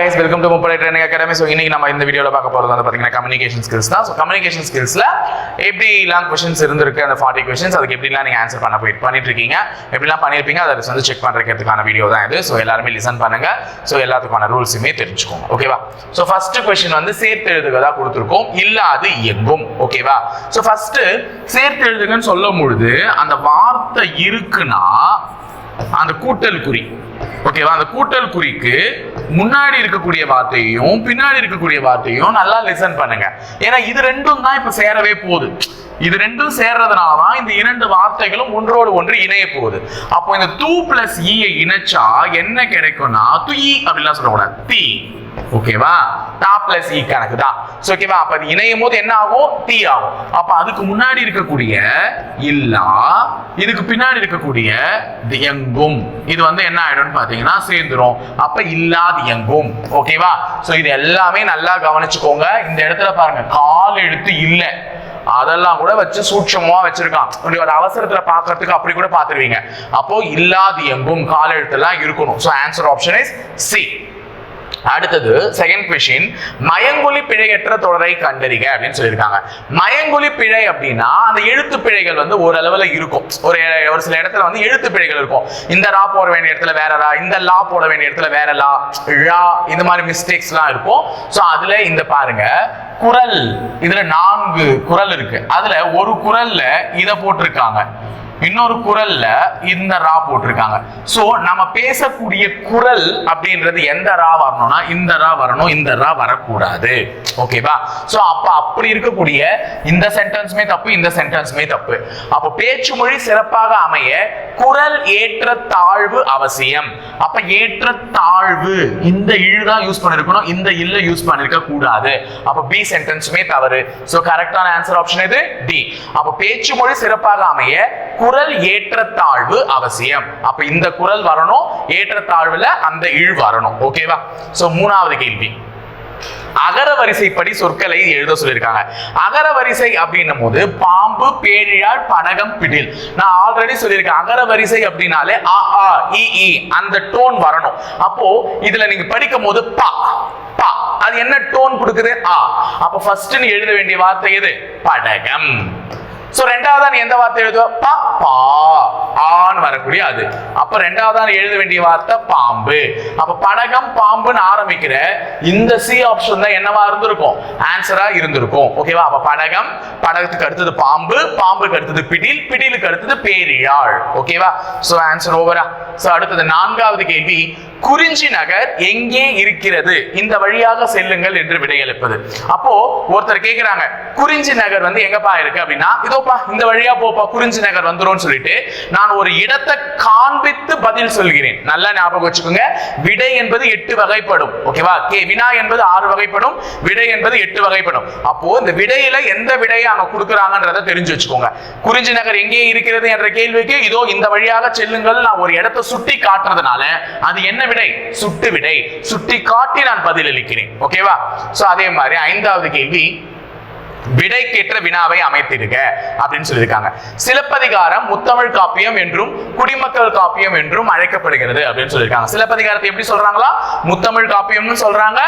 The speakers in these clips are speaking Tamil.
Guys welcome to Muppadai training academy so இன்னைக்கு நம்ம இந்த வீடியோவில் பார்க்க போகிறது வந்து பார்த்தீங்கன்னா கம்யூனிகேஷன் ஸ்கில்ஸ் தான். ஸோ கம்யூனிகேஷன் ஸ்கில்ஸில் எப்படிலாம் கொஷின்ஸ் இருந்திருக்கு அந்த ஃபார்ட்டி கொஷின்ஸ் அதுக்கு எப்படிலாம் நீங்கள் ஆன்சர் பண்ண போய் பண்ணிட்டு இருக்கீங்க எப்படிலாம் பண்ணியிருப்பீங்க அதை வந்து செக் பண்ணுறதுக்கான வீடியோ தான் இது. ஸோ எல்லாருமே லிசன் பண்ணுங்க. ஸோ எல்லாத்துக்கான ரூல்ஸுமே தெரிஞ்சுக்கோங்க. ஓகேவா ஸோ ஃபர்ஸ்ட் கொஷின் வந்து சேர்த்து எழுதுகதா கொடுத்துருக்கோம். இல்லாது எங்கும் ஓகேவா ஸோ ஃபர்ஸ்ட் சேர்த்து எழுதுகன்னு சொல்லும் பொழுது அந்த வார்த்தை இருக்குன்னா அந்த கூட்டல் குறி. ஓகேவா அந்த கூட்டல் குறிக்கு முன்னாடி இருக்கக்கூடிய வார்த்தையும் பின்னாடி இருக்கக்கூடிய வார்த்தையும் நல்லா லிசன் பண்ணுங்க. ஏன்னா இது ரெண்டும் தான் இப்ப சேரவே போகுது. இது ரெண்டும் சேர்றதுனால தான் இந்த இரண்டு வார்த்தைகளும் ஒன்றோடு ஒன்று இணைய போகுது. அப்போ இந்த தூ பிளஸ் ஈயை இணைச்சா என்ன கிடைக்கும்னா துயி e அப்படின்லாம் சொல்லக்கூடாது. தீ ஓகேவா டா பிளஸ் இ கணக்கு தான். ஸோ ஓகேவா அப்ப அது இணையும் போது என்ன ஆகும்? டி ஆகும். அப்ப அதுக்கு முன்னாடி இருக்கக்கூடிய இல்லா இதுக்கு பின்னாடி இருக்கக்கூடிய தியங்கும் இது வந்து என்ன ஆயிடும்னு பாத்தீங்கன்னா சேர்ந்துரும். அப்ப இல்லாது எங்கும் ஓகேவா சோ இது எல்லாமே நல்லா கவனிச்சுக்கோங்க. இந்த இடத்துல பாருங்க கால் எழுத்து இல்ல. அதெல்லாம் கூட வச்சு சூட்சமா வச்சிருக்கான். ஒரு அவசரத்துல பாக்குறதுக்கு அப்படி கூட பாத்துருவீங்க. அப்போ இல்லாது எங்கும் கால் எழுத்தெல்லாம் இருக்கணும். So answer option is C அடுத்தது செகண்ட் கொஷின் மயங்கொலி பிழையற்ற தொடரை கண்டறிக அப்படின்னு சொல்லியிருக்காங்க. மயங்கொலி பிழை அப்படின்னா அந்த எழுத்து பிழைகள் வந்து ஓரளவில் இருக்கும். ஒரு ஒரு சில இடத்துல வந்து எழுத்து பிழைகள் இருக்கும். இந்த ரா போட வேண்டிய இடத்துல வேற ரா இந்த லா போட வேண்டிய இடத்துல வேற லா ழா இந்த மாதிரி மிஸ்டேக்ஸ்லாம் இருக்கும். ஸோ அதுல இந்த பாருங்க குரல் இதுல நான்கு குரல் இருக்கு. அதுல ஒரு குரல்ல இதை போட்டிருக்காங்க. இன்னொரு குரல்ல இந்த ரா போட்டிருக்காங்க. சோ நம்ம பேசக்கூடிய குரல் அப்படின்றது எந்த ரா வரணும்னா இந்த ரா வரணும் இந்த ரா வரக்கூடாது. ஓகேவா சோ அப்ப அப்படி இருக்கக்கூடிய இந்த சென்டென்ஸுமே தப்பு இந்த சென்டென்ஸுமே தப்பு. அப்ப பேச்சு மொழி சிறப்பாக அமைய குரல் ஏற்ற தாழ்வு அவசியம். அப்ப ஏற்ற தாழ்வு இந்த இழு தான் யூஸ் பண்ணிருக்கணும் இந்த இல்ல யூஸ் பண்ணிருக்க கூடாது. அப்ப பி சென்டென்ஸுமே தவறு. சோ கரெக்டான ஆன்சர் ஆப்ஷன் இது டி அப்ப பேச்சு மொழி சிறப்பாக அமைய குரல் ஏற்றத்தாழ்வு அவசியம். அப்ப இந்த குரல் வரணும் ஏற்றத்தாழ்வுல அந்த இழ் வரணும். ஓகேவா சோ மூணாவது கேள்வி. அகர வரிசைப்படி சொற்களை எழுத சொல்லியிருக்காங்க. அகர வரிசை அப்படின்னும் போது பாம்பு பேழியாழ் படகம் பிடில். நான் ஆல்ரெடி சொல்லியிருக்கேன். அகர வரிசை அப்படின்னாலே அ ஆ இ இ. அந்த டோன் வரணும். அப்போ இதுல நீங்க படிக்கும் போது ப ப. அது என்ன டோன் கொடுக்குது? ஆ அப்ப ஃபர்ஸ்ட் எழுத வேண்டிய வார்த்தை எது? படகம். சோ ரெண்டாவதா நீ எந்த வார்த்தை எழுதுவ? பா பா. ஆன்னு வரக்கூடிய அது. அப்ப ரெண்டாவதா நீ எழுத வேண்டிய வார்த்தை பாம்பு. அப்ப படகம் பாம்புன்னு ஆரம்பிக்கிற இந்த சி ஆப்ஷன் தான் என்னவா இருந்திருக்கும்? ஆன்சரா இருந்திருக்கும். ஓகேவா அப்ப படகம் படகத்துக்கு அடுத்தது பாம்பு பாம்புக்கு அடுத்தது பிடில் பிடிலுக்கு அடுத்தது பேரியாழ் ஓகேவா சோ ஆன்சர் ஓவரா சோ அடுத்தது நான்காவது கேள்வி. குறிஞ்சி நகர் எங்கே இருக்கிறது? இந்த வழியாக செல்லுங்கள் என்று விடையளிப்பது. அப்போ ஒருத்தர் கேட்கிறாங்க குறிஞ்சி நகர் வந்து எங்கப்பா இருக்கு அப்படின்னா இதோப்பா இந்த வழியா போப்பா குறிஞ்சி நகர் வந்துடும் சொல்லிட்டு நான் ஒரு இடத்தை காண்பித்து பதில் சொல்கிறேன். நல்லா ஞாபகம் வச்சுக்கோங்க விடை என்பது எட்டு வகைப்படும். ஓகேவா? கே வினா என்பது ஆறு வகைப்படும் விடை என்பது எட்டு வகைப்படும். அப்போ இந்த விடையில எந்த விடையை அங்க கொடுக்குறாங்கன்றத தெரிஞ்சு வச்சுக்கோங்க. குறிஞ்சி நகர் எங்கே இருக்கிறது என்ற கேள்விக்கு இதோ இந்த வழியாக செல்லுங்கள் நான் ஒரு இடத்தை சுட்டி காட்டுறதுனால அது என்ன விடை சுட்டு விடை சுட்டி காட்டி நான் பதிலளிக்கிறேன். ஓகேவா சோ அதே மாதிரி ஐந்தாவது கேள்வி. விடைக்கேற்ற வினாவை அமைத்திருக்க அப்படின்னு சொல்லியிருக்காங்க. சிலப்பதிகாரம் முத்தமிழ் காப்பியம் என்றும் குடிமக்கள் காப்பியம் என்றும் அழைக்கப்படுகிறது அப்படின்னு சொல்லியிருக்காங்க. சிலப்பதிகாரத்தை எப்படி சொல்றாங்களா? முத்தமிழ் காப்பியம்னு சொல்றாங்க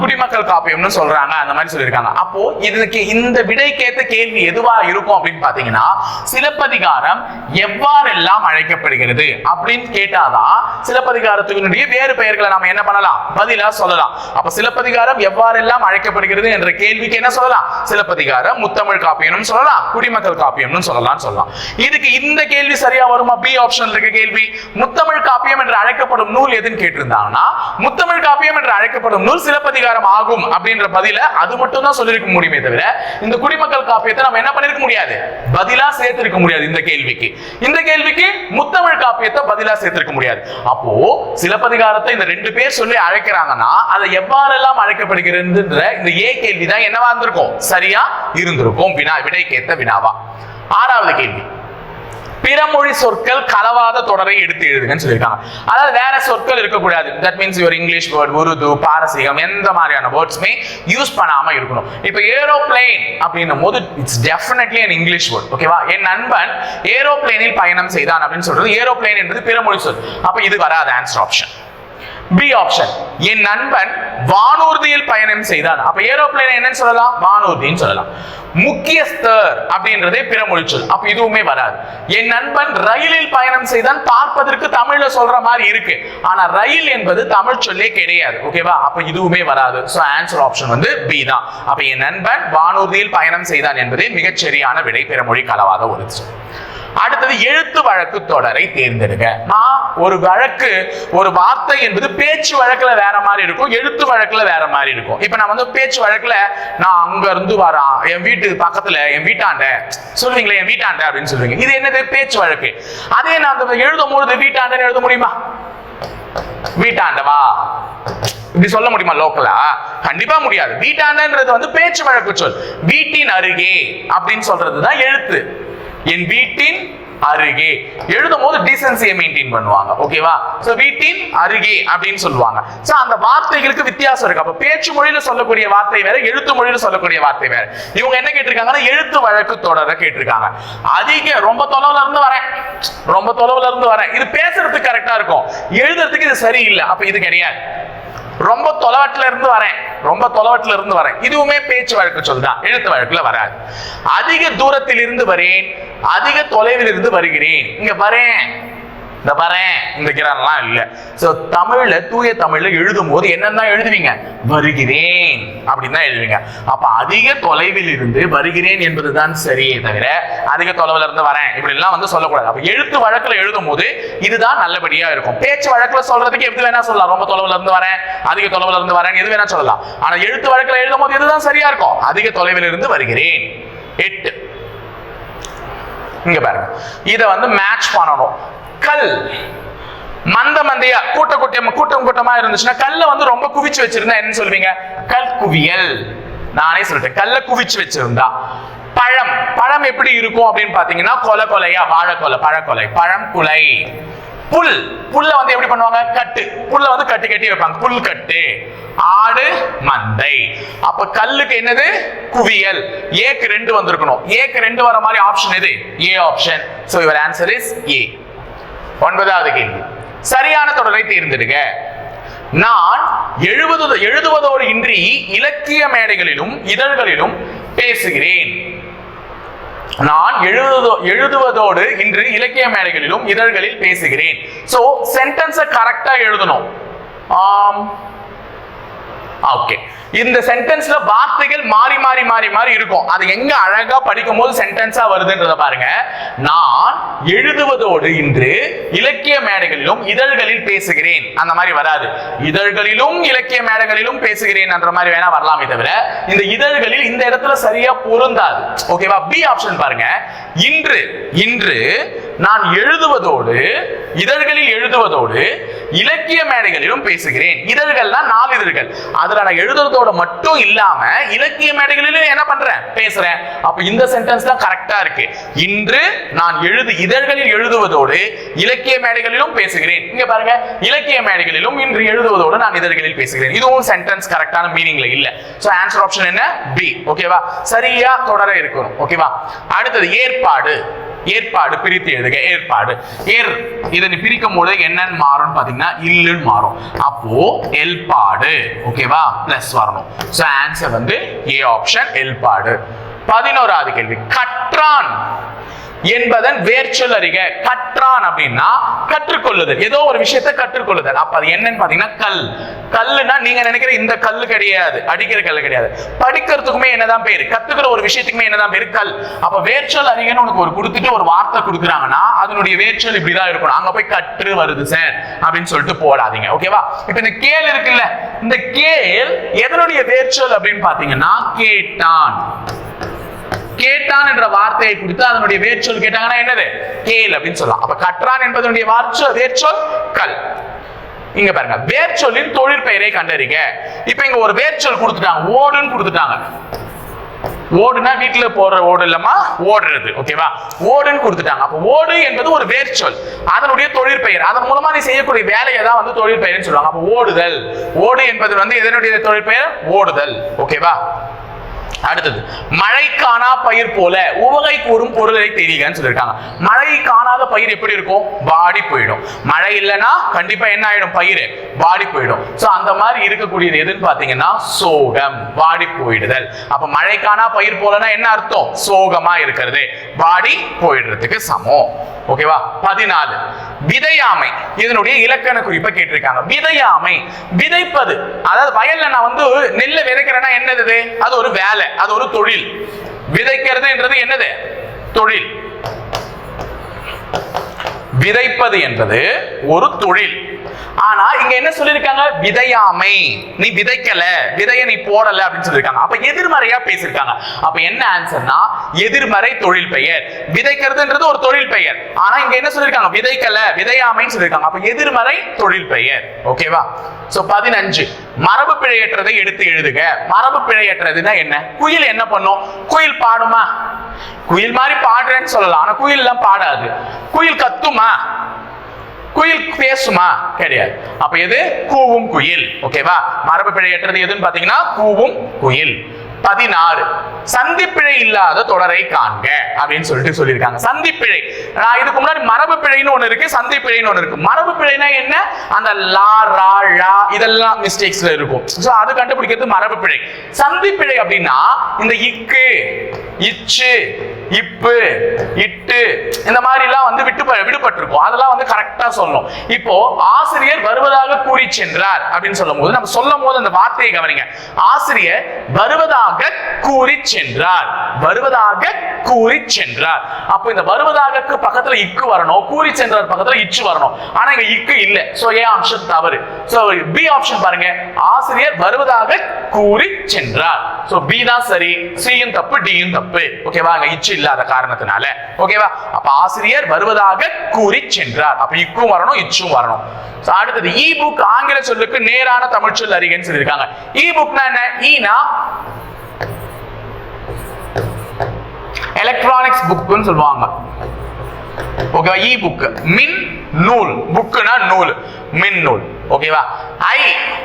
குடிமக்கள் காப்பியம்னு சொல்றாங்க அந்த மாதிரி சொல்லியிருக்காங்க. அப்போ இதுக்கு இந்த விடைக்கேற்ற கேள்வி எதுவா இருக்கும் அப்படின்னு பாத்தீங்கன்னா சிலப்பதிகாரம் எவ்வாறெல்லாம் அழைக்கப்படுகிறது அப்படின்னு கேட்டாதான் சிலப்பதிகாரத்தினுடைய வேறு பெயர்களை நாம என்ன பண்ணலாம்? பதிலா சொல்லலாம். அப்ப சிலப்பதிகாரம் எவ்வாறெல்லாம் அழைக்கப்படுகிறது என்ற கேள்விக்கு என்ன சொல்லலாம்? சிலப்பதிகாரம் முத்தமிழ் காப்பியம்னு சொல்லலாம் குடிமக்கள் காப்பியம்னு சொல்லலாம் சொல்லலாம். இதுக்கு இந்த கேள்வி சரியா வருமா? பி ஆப்ஷன் இருக்க கேள்வி. முத்தமிழ் காப்பியம் என்று அழைக்கப்படும் நூல் எதுன்னு கேட்டிருந்தாங்கன்னா முத்தமிழ் காப்பியம் என்று அழைக்கப்படும் நூல் சிலப்பதிகாரம் ஆகும் அப்படின்ற பதில அது மட்டும் தான் சொல்லியிருக்க முடியுமே தவிர இந்த குடிமக்கள் காப்பியத்தை நம்ம என்ன பண்ணிருக்க முடியாது? பதிலா சேர்த்திருக்க முடியாது இந்த கேள்விக்கு. இந்த கேள்விக்கு முத்தமிழ் காப்பியத்தை பதிலா சேர்த்திருக்க முடியாது. அப்போ சிலப்பதிகாரத்தை இந்த ரெண்டு பேர் சொல்லி அழைக்கிறாங்கன்னா அதை எவ்வாறெல்லாம் அழைக்கப்படுகிறதுன்ற இந்த ஏ கேள்வி தான் என்னவா இருந்திருக்கும்? சரியா இருந்திருக்கும். வினா விடைக்கேத்த வினாவா? ஆறாவது கேள்வி. பிறமொழி சொற்கள் கலவாத தொடரை எடுத்து எழுதுங்கன்னு சொல்லியிருக்காங்க. அதாவது வேற சொற்கள் இருக்கக்கூடாது. That means your English word Urdu பாரசீகம் எந்த மாதிரியான வேர்ட்ஸுமே யூஸ் பண்ணாம இருக்கணும். இப்போ ஏரோப்ளேன் அப்படின்னும் போது it's definitely an English word ஓகேவா என் நண்பன் ஏரோப்ளேனில் பயணம் செய்தான் அப்படின்னு சொல்றது. ஏரோப்ளேன் என்பது பிறமொழி சொல். அப்போ இது வராது ஆன்சர் ஆப்ஷன் பி ஆப்ஷன் என் நண்பன் வானூர்தியில் பயணம் செய்தான் அப்ப ஏரோப்ளைன் என்னன்னு சொல்லலாம்? வானூர்தின்னு சொல்லலாம். முக்கியஸ்தர் அப்படின்றதே பிறமொழி சொல். அப்ப இதுவுமே வராது. என் நண்பன் ரயிலில் பயணம் செய்தான். பார்ப்பதற்கு தமிழ்ல சொல்ற மாதிரி இருக்கு. ஆனா ரயில் என்பது தமிழ் சொல்லே கிடையாது. ஓகேவா அப்ப இதுவுமே வராது. சோ ஆன்சர் ஆப்ஷன் வந்து பி தான். அப்ப என் நண்பன் வானூர்தியில் பயணம் செய்தான் என்பதே மிகச்சரியான விடை. பிறமொழி கலவாத ஒரு சொல் அடுத்தது எழுத்து வழக்கு தொடரை தேர்ந்தெடுங்க. நான் ஒரு வழக்கு ஒரு வார்த்தை என்பது பேச்சு வழக்குல வேற மாதிரி இருக்கும் எழுத்து வழக்குல வேற மாதிரி இருக்கும். இப்ப நான் வந்து பேச்சு வழக்குல நான் அங்க இருந்து வரான் என் வீட்டு பக்கத்துல என் வீட்டாண்ட சொல்லுவீங்களே என் வீட்டாண்ட அப்படின்னு சொல்லுவீங்க. இது என்னது? பேச்சு வழக்கு. அதே நான் அந்த எழுதும் பொழுது வீட்டாண்டன்னு எழுத முடியுமா? வீட்டாண்டவா? இப்படி சொல்ல முடியுமா லோக்கலா? கண்டிப்பா முடியாது. வீட்டாண்டன்றது வந்து பேச்சு வழக்கு சொல். வீட்டின் அருகே அப்படின்னு சொல்றதுதான் எழுத்து. என் வீட்டின் அருகே. எழுதும் போது டீசென்சியை மெயின்டைன் பண்ணுவாங்க. ஓகேவா சோ வீட்டின் அருகே அப்படின்னு சொல்லுவாங்க. சோ அந்த வார்த்தைகளுக்கு வித்தியாசம் இருக்கு. அப்ப பேச்சு மொழியில சொல்லக்கூடிய வார்த்தை வேற எழுத்து மொழியில சொல்லக்கூடிய வார்த்தை வேற. இவங்க என்ன கேட்டிருக்காங்கன்னா எழுத்து வழக்கு தொடர கேட்டிருக்காங்க. அதிக ரொம்ப தொலைவுல இருந்து வரேன். ரொம்ப தொலைவுல இருந்து வரேன். இது பேசுறதுக்கு கரெக்டா இருக்கும். எழுதுறதுக்கு இது சரியில்லை. அப்ப இது கிடையாது. ரொம்ப தொலைவட்டில இருந்து வரேன். ரொம்ப தொலைவட்டில இருந்து வரேன். இதுவுமே பேச்சு வழக்கு சொல்லுதான் எழுத்து வழக்குல வராது. அதிக தூரத்தில் இருந்து வரேன். அதிக தொலைவில் இருந்து வருகிறேன். இங்க வரேன். இந்த வரேன் இந்த கிரான்லாம் இல்ல. சோ தமிழ்ல தூய தமிழ்ல எழுதும் போது என்னென்ன எழுதுவீங்க? வருகிறேன் அப்படின்னு தான் எழுதுவீங்க. அப்ப அதிக தொலைவில் இருந்து வருகிறேன் என்பதுதான் சரியே தவிர அதிக தொலைவில் இருந்து வரேன் இப்படி எல்லாம் வந்து சொல்லக்கூடாது. அப்ப எழுத்து வழக்குல எழுதும் போது இதுதான் நல்லபடியா இருக்கும். பேச்சு வழக்குல சொல்றதுக்கு எது வேணா சொல்லலாம். ரொம்ப தொலைவில் இருந்து வரேன் அதிக தொலைவில் இருந்து வரேன் எது வேணா சொல்லலாம். ஆனா எழுத்து வழக்குல எழுதும் போது இதுதான் சரியா இருக்கும். அதிக தொலைவில் இருந்து வருகிறேன். எட்டு. இங்க பாருங்க. இதை வந்து மேட்ச் பண்ணணும். கல். மந்த மந்தையா கூட்ட கூட்டம் கூட்டம் கூட்டமா இருந்துச்சுன்னா கல்ல வந்து ரொம்ப குவிச்சு வச்சிருந்தா என்ன சொல்வீங்க? கல் குவியல். நானே சொல்லிட்டேன் கல்ல குவிச்சு வச்சிருந்தா. பழம் பழம் எப்படி இருக்கும் அப்படின்னு பாத்தீங்கன்னா கொலை கொலையா வாழை கொலை பழக்கொலை பழம் குலை. புல் புல்ல வந்து எப்படி பண்ணுவாங்க? கட்டு. புல்ல வந்து கட்டி கட்டி வைப்பாங்க. புல் கட்டு. ஆடு மந்தை. அப்ப கல்லுக்கு என்னது? குவியல். ஏக்கு ரெண்டு வந்திருக்கணும். ஏக்கு ரெண்டு வர மாதிரி ஆப்ஷன் எது? A option so your answer is A ஒன்பதாவது கேள்வி. சரியான தொடரை தேர்ந்தெடுக்க நான் எழுபது எழுதுவதோடு இன்றி இலக்கிய மேடைகளிலும் இதழ்களிலும் பேசுகிறேன். நான் எழுதுவதோ எழுதுவதோடு இன்று இலக்கிய மேடைகளிலும் இதழ்களில் பேசுகிறேன். சோ சென்டென்ஸை கரெக்டா எழுதணும். ஆம். ஓகே இந்த சென்டென்ஸ்ல வார்த்தைகள் மாறி மாறி மாறி மாறி இருக்கும். அது எங்க அழகா படிக்கும் போது சென்டென்ஸா வருதுன்றத பாருங்க. நான் எழுதுவதோடு இன்று இலக்கிய மேடைகளிலும் இதழ்களில் பேசுகிறேன். அந்த மாதிரி வராது. இதழ்களிலும் இலக்கிய மேடைகளிலும் பேசுகிறேன் என்ற மாதிரி வேணா வரலாமே தவிர இந்த இதழ்களில் இந்த இடத்துல சரியா பொருந்தாது. ஓகேவா பி ஆப்ஷன் பாருங்க. இன்று இன்று நான் எழுதுவதோடு இதழ்களில் எழுதுவதோடு இலக்கிய மேடைகளிலும் பேசுகிறேன். இதழ்கள்னா நாளிதழ்கள் இதழ்கள். அதுல நான் எழுதுறதோட மட்டும் இல்லாம இலக்கிய மேடைகளிலும் என்ன பண்றேன்? பேசுறேன். அப்ப இந்த சென்டென்ஸ் தான் கரெக்டா இருக்கு. இன்று நான் எழுது இதழ்களில் எழுதுவதோடு இலக்கிய மேடைகளிலும் பேசுகிறேன். இங்க பாருங்க. இலக்கிய மேடைகளிலும் இன்று எழுதுவதோடு நான் இதழ்களில் பேசுகிறேன். இதுவும் சென்டென்ஸ் கரெக்டான மீனிங்ல இல்ல. சோ ஆன்சர் ஆப்ஷன் என்ன? பி ஓகேவா சரியா தொடர இருக்கணும். ஓகேவா அடுத்தது ஏற்பாடு. ஏற்பாடு பிரித்து எழுதுக ஏற்பாடு. ஏர் இதனை பிரிக்கும் போது என்னன்னு மாறும் பாத்தீங்கன்னா இல்லுன்னு மாறும். அப்போ எல்பாடு ஓகேவா பிளஸ் வரணும். சோ ஆன்சர் வந்து ஏ ஆப்ஷன் எல்பாடு பதினோராவது கேள்வி. கற்றான். என்பதன் வேர்ச்சொல் அறிக. கற்றான் அப்படின்னா கற்றுக்கொள்ளுதல். ஏதோ ஒரு விஷயத்தை கற்றுக்கொள்ளுதல். அப்ப அது என்னன்னு பாத்தீங்கன்னா கல். கல்லுனா நீங்க நினைக்கிற இந்த கல் கிடையாது. அடிக்கிற கல் கிடையாது. படிக்கிறதுக்குமே என்னதான் பேரு? கத்துக்கிற ஒரு விஷயத்துக்குமே என்னதான் பேரு? கல். அப்ப வேர்ச்சொல் அறிகன்னு உனக்கு ஒரு கொடுத்துட்டு ஒரு வார்த்தை கொடுக்குறாங்கன்னா அதனுடைய வேர்ச்சொல் இப்படிதான் இருக்கணும். அங்க போய் கற்று வருது சார் அப்படின்னு சொல்லிட்டு போடாதீங்க. ஓகேவா இப்ப இந்த கேள் இருக்குல்ல. இந்த கேள் எதனுடைய வேர்ச்சொல் அப்படின்னு பாத்தீங்கன்னா கேட்டான். கேட்டான் என்ற வார்த்தையை குறித்து அதனுடைய வேர்ச்சொல் கேட்டாங்கன்னா என்னது? கேள் அப்படின்னு சொல்லலாம். அப்ப கற்றான் என்பதனுடைய வார்ச்சொல் வேர்ச்சொல் கல். இங்க பாருங்க. வேர்ச்சொல்லின் தொழிற்பெயரை கண்டறிங்க. இப்ப இங்க ஒரு வேர்ச்சொல் கொடுத்துட்டாங்க. ஓடுன்னு கொடுத்துட்டாங்க. ஓடுனா வீட்டுல போற ஓடு இல்லமா ஓடுறது. ஓகேவா ஓடுன்னு கொடுத்துட்டாங்க. அப்ப ஓடு என்பது ஒரு வேர்ச்சொல். அதனுடைய தொழிற்பெயர். அதன் மூலமா நீ செய்யக்கூடிய வேலையை தான் வந்து தொழிற்பெயர்னு சொல்லுவாங்க. அப்ப ஓடுதல். ஓடு என்பது வந்து எதனுடைய தொழிற்பெயர்? ஓடுதல். ஓகேவா அடுத்தது மழை காணா பயிர் போல உவகை கூறும் பொருளை தெரியுங்கன்னு சொல்லியிருக்காங்க. மழை காணாத பயிர் எப்படி இருக்கும்? வாடி போயிடும். மழை இல்லைன்னா கண்டிப்பா என்ன ஆயிடும்? பயிர் வாடி போயிடும். சோ அந்த மாதிரி இருக்கக்கூடியது எதுன்னு பாத்தீங்கன்னா சோகம் வாடி போயிடுதல். அப்ப மழை காணா பயிர் போலனா என்ன அர்த்தம்? சோகமா இருக்கிறது. வாடி போயிடுறதுக்கு சமம். ஓகேவா பதினாலு விதையாமை. இதனுடைய இலக்கண குறிப்பை கேட்டிருக்காங்க. விதையாமை விதைப்பது. அதாவது வயல்ல நான் வந்து நெல்லை விதைக்கிறேன்னா என்னது அது ஒரு வேலை. அது ஒரு தொழில். விதைக்கிறதுன்றது என்னது? தொழில். விதைப்பது என்பது ஒரு தொழில். ஆனா இங்க என்ன சொல்லிருக்காங்க விதையாமை. நீ விதைக்கல. விதைய நீ போடல அப்படின்னு சொல்லிருக்காங்க அப்ப எதிர்மறையா பேசிருக்காங்க அப்ப என்ன ஆன்சர்னா எதிர்மறை தொழில் பெயர். விதைக்கிறதுன்றது ஒரு தொழில் பெயர். ஆனா இங்க என்ன சொல்லிருக்காங்க விதைக்கல. விதையாமைன்னு சொல்லிருக்காங்க அப்ப எதிர்மறை தொழில் பெயர். ஓகேவா? சோ பதினஞ்சு. மரபு பிழையற்றதை எடுத்து எழுதுக. மரபு பிழையற்றதுன்னா என்ன? குயில் என்ன பண்ணும்? குயில் பாடுமா? குயில் மாதிரி பாடுறேன்னு சொல்லலாம். ஆனா குயில் எல்லாம் பாடாது. குயில் கத்துமா? குயில் பேசுமா? கிடையாது. அப்ப எது? கூவும் குயில். ஓகேவா மரபு பிழையற்றது எதுன்னு பாத்தீங்கன்னா கூவும் குயில். பதினாறு. சந்திப்பிழை இல்லாத தொடரை காண்க அப்படின்னு சொல்லிட்டு சொல்லியிருக்காங்க. சந்திப்பிழை. நான் இதுக்கு முன்னாடி மரபு பிழைன்னு ஒண்ணு இருக்கு சந்திப்பிழைன்னு ஒண்ணு இருக்கு. மரபு பிழைனா என்ன? அந்த லா ரா ழா இதெல்லாம் மிஸ்டேக்ஸ்ல இருக்கும். சோ அது கண்டுபிடிக்கிறது மரபு பிழை. சந்திப்பிழை அப்படின்னா இந்த இக்கு இச்சு இப்பு இட்டு இந்த மாதிரி எல்லாம் வந்து விட்டு விடுபட்டிருக்கும். அதெல்லாம் வந்து கரெக்டா சொல்லணும் இப்போ ஆசிரியர் வருவதாக கூறி சென்றார் அப்படின்னு சொல்லும் போது நம்ம சொல்லும் போது அந்த வார்த்தையை கவனிங்க. ஆசிரியர் வருவதாக கூறி சென்றார். வருவதாக கூறி சென்றார். அப்ப இந்த வருவதாக பக்கத்துல இக்கு வரணும் கூறி சென்றார் பக்கத்துல இச்சு வரணும். ஆனா இங்க இக்கு இல்ல. சோ ஏ ஆப்ஷன் தவறு. சோ பி ஆப்ஷன் பாருங்க. ஆசிரியர் வருவதாக கூறி சென்றார். சோ பி தான் சரி சியும் தப்பு டியும் தப்பு. ஓகேவா அங்க இச்சு இல்லாத காரணத்தினால. ஓகேவா அப்ப ஆசிரியர் வருவதாக கூறி சென்றார். அப்ப இக்கும் வரணும் இச்சும் வரணும். அடுத்தது இ புக் ஆங்கில சொல்லுக்கு நேரான தமிழ் சொல் அறிகைன்னு சொல்லியிருக்காங்க. இ புக்னா என்ன? ஈனா எலக்ட்ரானிக்ஸ் புக்குன்னு சொல்லுவாங்க. ஓகேவா இ புக் மின் நூல். புக்குனா நூல். மின் நூல். ஓகேவா? ஐ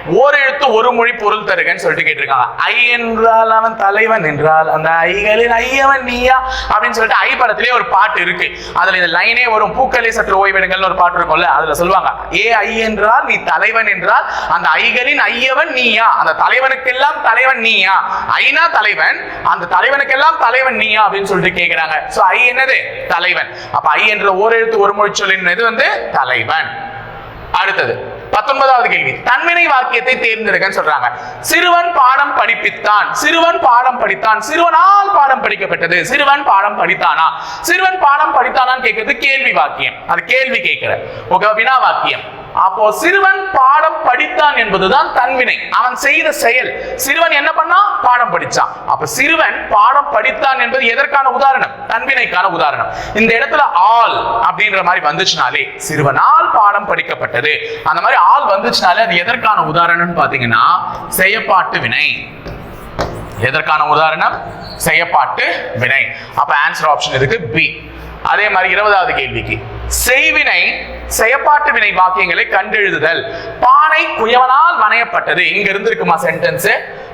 ஓர் எழுத்து ஒரு மொழி பொருள் தருகன்னு சொல்லிட்டு கேட்டிருக்காங்க. ஐ என்றால் அவன் தலைவன் என்றால் அந்த ஐகளின் ஐயவன் நீயா? அப்படின்னு சொல்லிட்டு ஐ படத்திலே ஒரு பாட்டு இருக்கு. அதுல இந்த லைனே வரும். பூக்களே சற்று ஓய்வெடுங்கள்னு ஒரு பாட்டு இருக்கும்ல அதுல சொல்லுவாங்க. ஏ ஐ என்றால் நீ தலைவன் என்றால் அந்த ஐகளின் ஐயவன் நீயா? அந்த தலைவனுக்கெல்லாம் தலைவன் நீயா? ஐனா தலைவன் அந்த தலைவனுக்கெல்லாம் தலைவன் நீயா? அப்படின்னு சொல்லிட்டு கேட்கிறாங்க சோ ஐ என்னது? தலைவன். அப்ப ஐ என்ற ஓர் எழுத்து ஒரு மொழி சொல்லின் இது வந்து தலைவன். அடுத்தது. பத்தொன்பதாவது கேள்வி. தன்வினை வாக்கியத்தை தேர்ந்தெடுக்கன்னு சொல்றாங்க. சிறுவன் பாடம் படிப்பித்தான். சிறுவன் பாடம் படித்தான். சிறுவனால் பாடம் படிக்கப்பட்டது. சிறுவன் பாடம் படித்தானா? சிறுவன் பாடம் படித்தானான்னு கேட்கறது கேள்வி வாக்கியம். அது கேள்வி கேட்கிற. ஓகே வினா வாக்கியம். அப்போ சிறுவன் பாடம் படித்தான் என்பதுதான் தன்வினை. அவன் செய்த செயல். சிறுவன் என்ன பண்ணா? பாடம் படிச்சான். அப்ப சிறுவன் பாடம் படித்தான் என்பது எதற்கான உதாரணம்? தன்வினைக்கான உதாரணம். இந்த இடத்துல ஆள் அப்படின்ற மாதிரி வந்துச்சுனாலே சிறுவனால் பாடம் படிக்கப்பட்டது. அந்த மாதிரி ஆள் வந்துச்சுனாலே அது எதற்கான உதாரணம்னு பாத்தீங்கன்னா செயப்பாட்டு வினை. எதற்கான உதாரணம்? செயப்பாட்டு வினை. அப்ப ஆன்சர் ஆப்ஷன் இருக்கு பி அதே மாதிரி இருபதாவது கேள்விக்கு. செய்வினை செயப்பாட்டு வினை வாக்கியங்களை கண்டெழுதுதல். பானை குயவனால் வணையப்பட்டது. இங்க இருந்து இருக்குமா சென்டென்ஸ்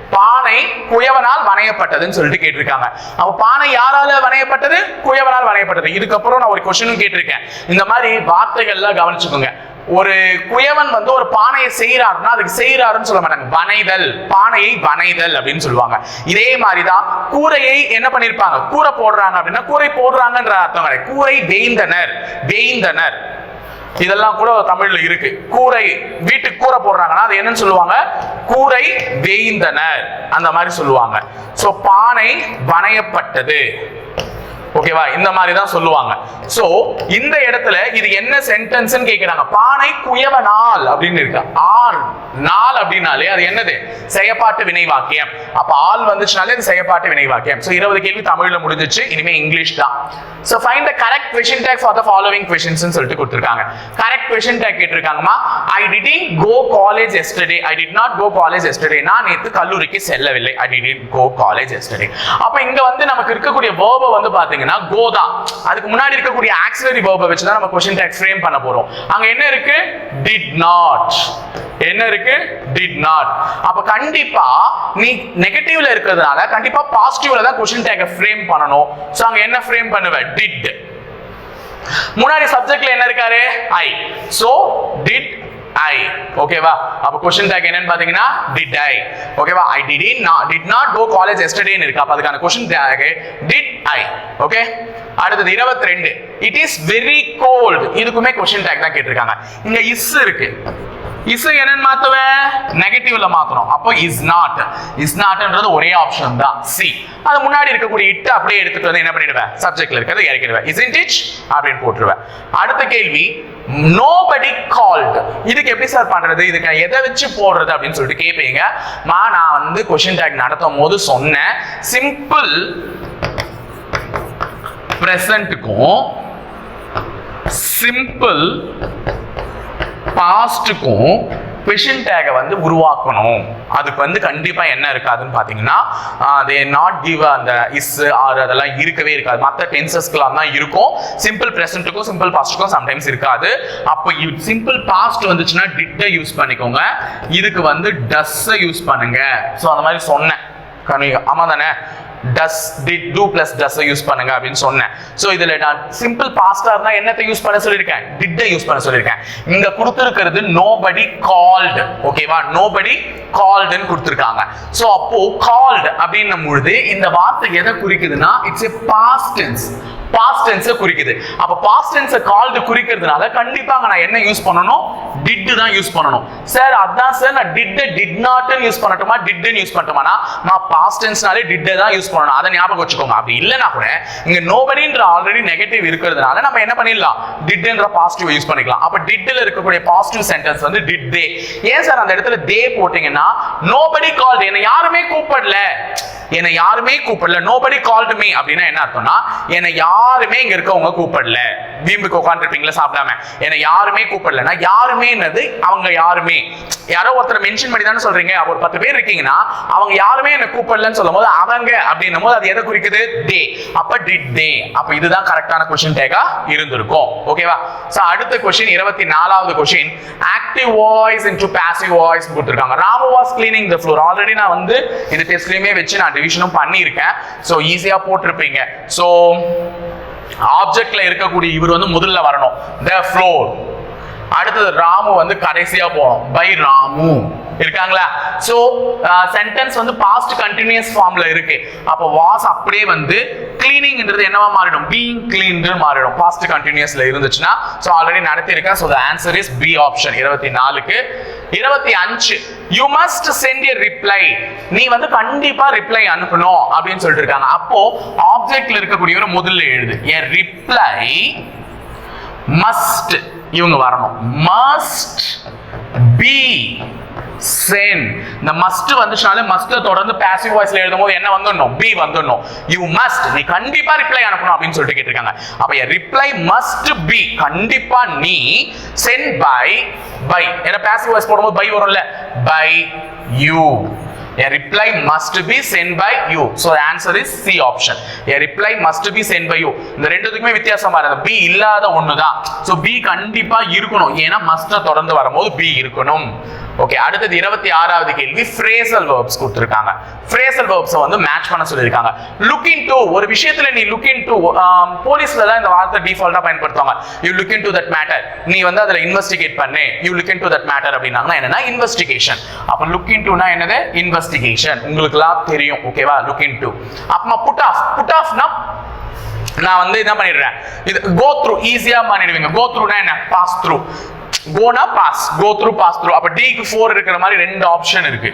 பானை குயவனால் வணையப்பட்டதுன்னு சொல்லிட்டு கேட்டிருக்காங்க. அவ பானை யாரால வணையப்பட்டது? குயவனால் வணையப்பட்டது. இதுக்கப்புறம் நான் ஒரு கொஸ்டினும் கேட்டிருக்கேன். இந்த மாதிரி வார்த்தைகள்லாம் கவனிச்சுக்கோங்க. ஒரு குயவன் வந்து ஒரு பானையை செய்யறாருன்னா அதுக்கு செய்யறாருன்னு சொல்ல மாட்டாங்க. வனைதல். பானையை வனைதல் அப்படின்னு சொல்லுவாங்க. இதே மாதிரிதான் கூரையை என்ன பண்ணிருப்பாங்க? கூரை போடுறாங்க அப்படின்னா கூரை போடுறாங்கன்ற அர்த்தம் கிடையாது கூரை வேய்ந்தனர் வேய்ந்தனர் இதெல்லாம் கூட தமிழ்ல இருக்கு. கூரை வீட்டுக்கு கூரை போடுறாங்கன்னா அது என்னன்னு சொல்லுவாங்க? கூரை வேய்ந்தனர் அந்த மாதிரி சொல்லுவாங்க. சோ பானை வனையப்பட்டது ஓகேவா இந்த மாதிரி தான் சொல்லுவாங்க. சோ இந்த இடத்துல இது என்ன சென்டென்ஸ் கேக்குறாங்க. பானை குயவனால் அப்படின்னு இருக்கு. ஆர் நாள் அப்படின்னாலே அது என்னது? செயப்பாட்டு வினைவாக்கியம். அப்ப ஆள் வந்துச்சுனாலே செயப்பாட்டு வினைவாக்கியம். சோ இருபது கேள்வி தமிழ்ல முடிஞ்சிச்சு. இனிமே இங்கிலீஷ் தான். So find the correct question tag for the following questions சொல்லிட்டு கொடுத்துருக்காங்க. Correct question tag கேட்டிருக்காங்கம்மா. I didn't go college yesterday I did not go college yesterday நான் நேற்று கல்லூரிக்கு செல்லவில்லை. ஐ டிடின் கோ காலேஜ் எஸ்டர்டே அப்ப இங்க வந்து நமக்கு இருக்கக்கூடிய வேர்பை வந்து பாத்தீங்கன்னா பாத்தீங்கன்னா கோதா. அதுக்கு முன்னாடி இருக்கக்கூடிய ஆக்சிலரி வேர்பை வச்சு தான் நம்ம கொஸ்டின் டேக் ஃப்ரேம் பண்ண போறோம். அங்க என்ன இருக்கு? டிட் நாட் என்ன இருக்கு? டிட் நாட் அப்ப கண்டிப்பா நீ நெகட்டிவ்ல இருக்கிறதுனால கண்டிப்பா பாசிட்டிவ்ல தான் கொஸ்டின் டேக்க ஃப்ரேம் பண்ணணும். சோ அங்க என்ன ஃப்ரேம் பண்ணுவ? டிட் முன்னாடி சப்ஜெக்ட்ல என்ன இருக்காரு? ஐ சோ டிட் ஐ ஓகேவா அப்ப கொஸ்டின் டேக் என்னன்னு பாத்தீங்கன்னா டிட் ஐ ஓகேவா I did not did not go college எஸ்டர்டேன்னு இருக்கு. அப்ப அதுக்கான question tag did I okay அடுத்தது 22 ரெண்டு. இட் இஸ் வெரி கோல்டு இதுக்குமே கொஸ்டின் டேக் தான் கேட்டிருக்காங்க. இங்க இஸ் இருக்கு. இஸ் என்னன்னு மாத்துவேன் நெகட்டிவ்ல மாத்துறோம் அப்போ இஸ் நாட் இஸ் நாட்ன்றது ஒரே ஆப்ஷன் தான். சி அது முன்னாடி இருக்கக்கூடிய இட்டு அப்படியே எடுத்துட்டு வந்து என்ன பண்ணிடுவேன் சப்ஜெக்ட்ல இருக்கிறத இறக்கிடுவேன் இஸ் இட் அப்படின்னு போட்டுருவேன் அடுத்த கேள்வி நோபடி கால்ட் இதுக்கு எப்படி சார் பண்றது? இதுக்கு நான் எதை வச்சு போடுறது அப்படின்னு சொல்லிட்டு கேட்பீங்க மா நான் வந்து கொஷின் டேக் நடத்தும் போது சொன்னேன். சிம்பிள் ப்ரெசண்ட்டுக்கும் சிம்பிள் பாஸ்ட்டுக்கும் கொஷின் டேகை வந்து உருவாக்கணும். அதுக்கு வந்து கண்டிப்பாக என்ன இருக்காதுன்னு பார்த்தீங்கன்னா தே நாட் கிவ் அந்த இஸ் ஆர் அதெல்லாம் இருக்கவே இருக்காது. மற்ற டென்சஸ்க்கெல்லாம் தான் இருக்கும். சிம்பிள் ப்ரெசென்ட்டுக்கும் சிம்பிள் பாஸ்ட்டுக்கும் சம்டைம்ஸ் இருக்காது. அப்போ சிம்பிள் பாஸ்ட் வந்துச்சுன்னா டிட்டை யூஸ் பண்ணிக்கோங்க. இதுக்கு வந்து டஸ்ஸை யூஸ் பண்ணுங்க. ஸோ அந்த மாதிரி சொன்னேன். கனி- ஆமாம் தானே? Does did do plus does use பண்ணுங்க அப்படின்னு சொன்னேன். ஸோ இதுல நான் சிம்பிள் பாஸ்டா இருந்தா என்னத்தை யூஸ் பண்ண சொல்லியிருக்கேன்? டிட்டை யூஸ் பண்ண சொல்லியிருக்கேன். இங்க கொடுத்துருக்கிறது நோபடி கால்டு ஓகேவா நோபடி கால்டுன்னு கொடுத்துருக்காங்க. ஸோ அப்போ கால்டு அப்படின்னும் பொழுது இந்த வார்த்தை எதை குறிக்குதுன்னா இட்ஸ் எ பாஸ்டன்ஸ் பாஸ்ட் டென்ஸை குறிக்குது. அப்ப பாஸ்ட் டென்ஸை கால்டு குறிக்கிறதுனால கண்டிப்பாங்க நான் என்ன யூஸ் பண்ணணும்? டிட் தான் யூஸ் பண்ணணும். சார் அதான் சார் நான் டிட் டிட் நாட்னு யூஸ் பண்ணட்டுமா? டிட்னு யூஸ் பண்ணட்டுமானா? நான் பாஸ்ட் டென்ஸ்னாலே டிட்டை தான் யூஸ் பண்ணணும். அதை ஞாபகம் வச்சுக்கோங்க. அப்படி இல்லைனா கூட இங்க நோபடின்ற ஆல்ரெடி நெகட்டிவ் இருக்கிறதுனால நம்ம என்ன பண்ணிடலாம்? டிட்ன்ற பாசிட்டிவ் யூஸ் பண்ணிக்கலாம். அப்ப டிட்டில் இருக்கக்கூடிய பாசிட்டிவ் சென்டென்ஸ் வந்து டிட் தே ஏன் சார் அந்த இடத்துல தே போட்டீங்கன்னா நோபடி கால்டு என்னை யாருமே கூப்பிடல. என்னை யாருமே கூப்பிடல. நோபடி கால்டு மீ அப்படின்னா என்ன அர்த்தம்னா என்னை யாருமே இங்க இருக்கவங்க கூப்பிடல. வீம்புக்கு உட்காந்துருப்பீங்களா சாப்பிடாம? என்னை யாருமே கூப்பிடலன்னா யாருமே என்னது அவங்க யாருமே. யாரோ ஒருத்தர் மென்ஷன் பண்ணி தானே சொல்றீங்க ஒரு பத்து பேர் இருக்கீங்கன்னா அவங்க யாருமே என்னை கூப்பிடலன்னு சொல்லும் போது அவங்க அப்படின்னும் போது அது எதை குறிக்குது? தே அப்ப டிட் தே அப்ப இதுதான் கரெக்டான கொஸ்டின் டேக்கா இருந்திருக்கும். ஓகேவா சோ அடுத்த கொஸ்டின் இருபத்தி நாலாவது question active voice into passive voice கொடுத்துருக்காங்க. Ramu was cleaning the floor already நான் வந்து இந்த டெஸ்ட்லயுமே வச்சு நான் ரிவிஷனும் பண்ணியிருக்கேன். ஸோ ஈஸியா போட்டிருப்பீங்க. ஸோ ஆப்ஜெக்ட்ல இருக்கக்கூடிய இவர் வந்து முதல்ல வரணும். த ஃப்ளோர் அடுத்தது ராமு வந்து கடைசியா போகும் பை ராமு. இருக்காங்களா? சோ சென்டென்ஸ் வந்து பாஸ்ட் கண்டினியூஸ் ஃபார்ம்ல இருக்கு. அப்போ வாஸ் அப்படியே வந்து கிளீனிங்ன்றது என்னவா மாறிடும்? பீயிங் கிளீன் மாறிடும். பாஸ்ட் கண்டினியூஸ்ல இருந்துச்சுன்னா so already நடத்தியிருக்கேன். So the answer is B option இருபத்தி நாலுக்கு. இருபத்தி அஞ்சு you must send a reply நீ வந்து கண்டிப்பா ரிப்ளை அனுப்பணும் அப்படின்னு சொல்லிட்டு இருக்காங்க அப்போ ஆப்ஜெக்ட்ல இருக்கக்கூடியவர் முதல்ல எழுது. என் ரிப்ளை மஸ்ட் இவங்க வரணும். மஸ்ட் பி சென் இந்த மஸ்ட் வந்துச்சுனாலே மஸ்ட்ல தொடர்ந்து பாசிவ் வாய்ஸ்ல எழுதும் போது என்ன வந்துடணும்? பி வந்துடணும். யூ மஸ்ட் நீ கண்டிப்பா ரிப்ளை அனுப்பணும் அப்படின்னு சொல்லிட்டு கேட்டிருக்காங்க. அப்ப ரிப்ளை மஸ்ட் பி கண்டிப்பா நீ சென்ட் பை பை ஏன்னா பாசிவ் வாய்ஸ் போடும்போது பை வரும்ல? By you A reply must be sent by you. So the answer is C option. A reply must be sent by you. இந்த ரெண்டுத்துக்குமே வித்தியாசமா இருக்கு பி இல்லாத ஒன்று தான் ஸோ பி கண்டிப்பா இருக்கணும் ஏன்னா மஸ்ட தொடர்ந்து வரும்போது பி இருக்கணும் ஓகே அடுத்தது இருபத்தி ஆறாவது கேள்வி. ஃப்ரேசல் வேர்ப்ஸ் கொடுத்துருக்காங்க. ஃப்ரேசல் வேர்ப்ஸை வந்து மேட்ச் பண்ண சொல்லியிருக்காங்க. லுக் இன் ஒரு விஷயத்துல நீ லுக் இன் டு போலீஸ்ல தான் இந்த வார்த்தை டிஃபால்ட்டா பயன்படுத்துவாங்க. You look into that matter நீ வந்து அதுல இன்வெஸ்டிகேட் பண்ணு. You look into that matter அப்படின்னாங்கன்னா என்னன்னா இன்வெஸ்டிகேஷன் அப்ப லுக் இன் டுனா என்னது? இன்வெஸ்டிகேஷன் உங்களுக்குலாம் தெரியும். ஓகேவா லுக் இன் டு அப்புறமா புட் ஆஃப் புட் ஆஃப்னா நான் வந்து என்ன பண்ணிடுறேன்? இது கோ த்ரூ ஈஸியா பண்ணிடுவீங்க கோ த்ரூனா என்ன? Pass through gonna pass go through pass through அப்ப டிக்கு ஃபோர் இருக்கிற மாதிரி ரெண்டு ஆப்ஷன் இருக்கு.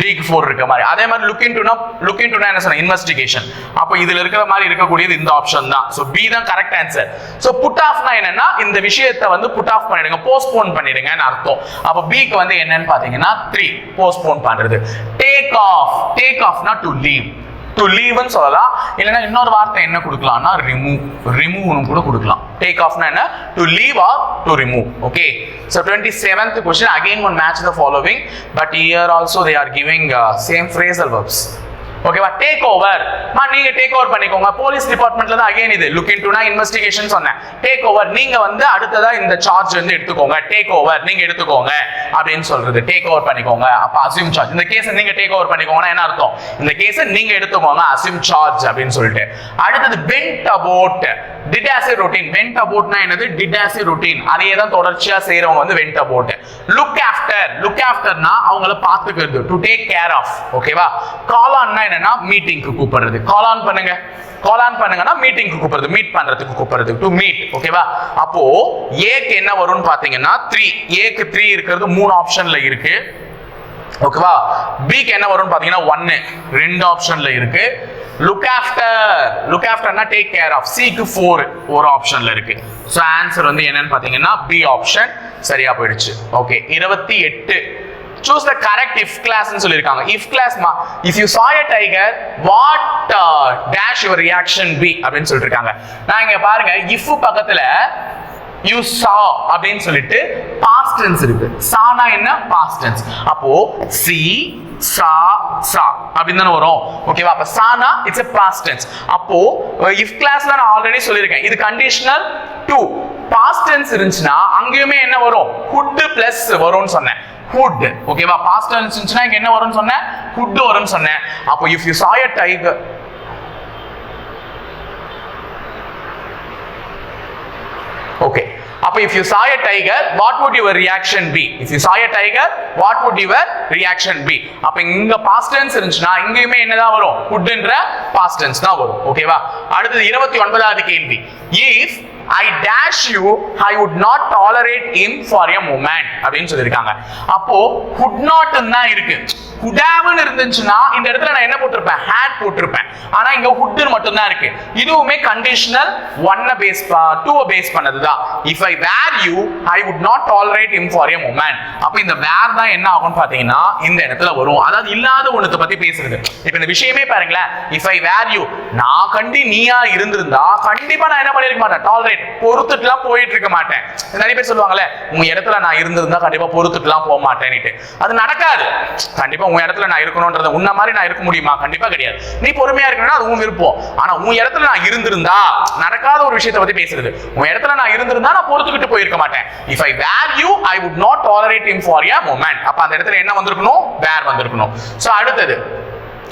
டிக்கு ஃபோர் இருக்கிற மாதிரி. அதே மாதிரி லுக் இன்டுனா லுக் இன்டுனா என்ன சொன்ன? இன்வெஸ்டிகேஷன் அப்போ இதுல இருக்கிற மாதிரி இருக்கக்கூடியது இந்த ஆப்ஷன் தான். ஸோ பி தான் கரெக்ட் ஆன்சர் ஸோ புட் ஆஃப்னா என்னன்னா இந்த விஷயத்தை வந்து புட் ஆஃப் பண்ணிடுங்க. போஸ்ட்போன் பண்ணிடுங்கன்னு அர்த்தம். அப்போ பிக்கு வந்து என்னன்னு பாத்தீங்கன்னா த்ரீ போஸ்ட்போன் பண்றது. டேக் ஆஃப் டேக் ஆஃப்னா டு லீவ் டு லீவ்னு சொல்லலாம். இல்லைன்னா இன்னொரு வார்த்தை என்ன கொடுக்கலாம்னா ரிமூவ் ரிமூவ்னு கூட கொடுக்கலாம். டேக் ஆஃப்னா என்ன? To leave or to remove okay so twenty seventh question again one match the following but here also they are giving same phrasal verbs ஓகேவா டேக் ஓவர் நீங்க டேக் ஓவர் பண்ணிக்கோங்க. போலீஸ் டிபார்ட்மெண்ட்ல தான் அகைன் இது. லுக் இன் டுனா இன்வெஸ்டிகேஷன் சொன்னேன். டேக் ஓவர் நீங்க வந்து அடுத்ததா இந்த சார்ஜ் வந்து எடுத்துக்கோங்க. டேக் ஓவர் நீங்க எடுத்துக்கோங்க. அப்படின்னு சொல்றது. டேக் ஓவர் பண்ணிக்கோங்க. அப்ப அசியூம் சார்ஜ் இந்த கேஸ் நீங்க டேக் ஓவர் பண்ணிக்கோங்கன்னா என்ன அர்த்தம்? இந்த கேஸ் நீங்க எடுத்துக்கோங்க. அசியூம் சார்ஜ் அப்படின்னு சொல்லிட்டு. அடுத்தது பென்ட் அபோட் டிடாசி ரொட்டீன் வெண்ட் அபவுட்னா என்னது? டிடாசி ரொட்டீன் அதையே தான் தொடர்ச்சியா செய்யறவங்க வந்து went about look after look ஆஃப்டர்னா அவங்கள பாத்துக்கிறது டு டேக் கேர் ஆஃப் ஓகேவா கால் ஆன்னா என்னன்னா மீட்டிங்க்கு கூப்பிடுறது. கால் ஆன் பண்ணுங்க. கால் ஆன் பண்ணுங்கன்னா மீட்டிங்க்கு கூப்பிடுறது. மீட் பண்றதுக்கு கூப்பிடுறது. டு மீட் ஓகேவா அப்போ ஏக்கு என்ன வரும்னு பாத்தீங்கன்னா த்ரீ ஏக்கு த்ரீ இருக்கிறது மூணு ஆப்ஷன்ல இருக்கு. ஓகேவா பிக்கு என்ன வரும்னு பாத்தீங்கன்னா ஒன்னு ரெண்டு ஆப்ஷன்ல இருக்கு. லுக் ஆஃப்டர் லுக் ஆஃப்டர்னா டேக் கேர் ஆஃப் சிக்கு ஃபோர் ஒரு ஆப்ஷன்ல இருக்கு. ஸோ ஆன்சர் வந்து என்னன்னு பார்த்தீங்கன்னா பி ஆப்ஷன் சரியா போயிடுச்சு. ஓகே இருபத்தி எட்டு. சூஸ் த கரெக்ட் இஃப் கிளாஸ்னு சொல்லியிருக்காங்க. இஃப் கிளாஸ் மா if you saw a tiger what uh, dash your reaction be அப்படின்னு சொல்லியிருக்காங்க. நான் இங்க பாருங்க இஃப் பக்கத்துல யூ சா அப்படின்னு சொல்லிட்டு பாஸ்ட் டென்ஸ் இருக்கு. சானா என்ன? பாஸ்ட் டென்ஸ் அப்போ சி சா சா அப்படின்னு தானே வரும். ஓகேவா அப்ப சானா இட்ஸ் எ பாஸ்ட் டென்ஸ் அப்போ இஃப் கிளாஸ்ல நான் ஆல்ரெடி சொல்லியிருக்கேன். இது கண்டிஷனல் டூ பாஸ்ட் டென்ஸ் இருந்துச்சுன்னா அங்கேயுமே என்ன வரும்? ஹுட் பிளஸ் வரும்னு சொன்னேன். ஹுட் ஓகேவா பாஸ்ட் டென்ஸ் இருந்துச்சுன்னா இங்க என்ன வரும்னு சொன்னேன்? ஹுட் வரும்னு சொன்னேன். அப்போ if you saw a tiger okay அப்போ if you saw a tiger what would your reaction be if you saw a tiger what would your reaction be அப்போ இங்க பாஸ்ட் டென்ஸ் இருந்துச்சுன்னா இங்கேயுமே என்னதான் வரும் வுட்ன்ற பாஸ்ட் டென்ஸ் தான் வரும் ஓகேவா அடுத்தது இருபத்தி ஒன்பதாவது கேள்வி if I dash you I would not tolerate him for a moment அப்படின்னு சொல்லியிருக்காங்க. அப்போ குட் நாட் தான் இருக்கு. Would இருந்துச்சுன்னா இந்த இடத்துல நான் என்ன போட்டிருப்பேன்? ஹேட் போட்டிருப்பேன். ஆனா இங்க ஹுட்னு மட்டும் தான் இருக்கு. இதுவுமே கண்டிஷனல் ஒன்ன face to base பண்ணதுதான். If I were you I would not tolerate him for a moment அப்ப இந்த வேர் தான் என்ன ஆகும்னு பாத்தீங்கன்னா இந்த இடத்துல வரும். அதாவது இல்லாத ஒண்ணுத்தை பத்தி பேசுறது. இப்ப இந்த விஷயமே பாருங்களேன். இஃப் ஐ வேர் யூ நான் கண்டி நீயா இருந்திருந்தா கண்டிப்பா நான் என்ன பண்ணிருக்க மாட்டேன்? டாலரேட் பொறுத்துட்டுலாம் போயிட்டு இருக்க மாட்டேன். நிறைய பேர் சொல்லுவாங்கல்ல உங்க இடத்துல நான் இருந்திருந்தா கண்டிப்பா பொறுத்துட்டுலாம் போக மாட்டேன்னுட்டு. அது நடக்காது. கண்டிப்பா உன் இடத்துல நான் இருக்கணும்ன்றது உன்ன மாதிரி நான் இருக்க முடியுமா? கண்டிப்பா கிடையாது. நீ பொறுமையா இருக்கணும்னா அது உன் விருப்பம். ஆனா உன் இடத்துல நான் இருந்திருந்தா நடக்காத ஒரு விஷயத்தை பத்தி பேசுறது. உன் இடத்துல நான் இருந்திருந்தா நான் பொறுத்துக்கிட்டு போயிருக்க மாட்டேன். If I were you I would not tolerate him for a moment அப்ப அந்த இடத்துல என்ன வந்திருக்கணும்? வேர் வந்திருக்கணும். சோ அடுத்தது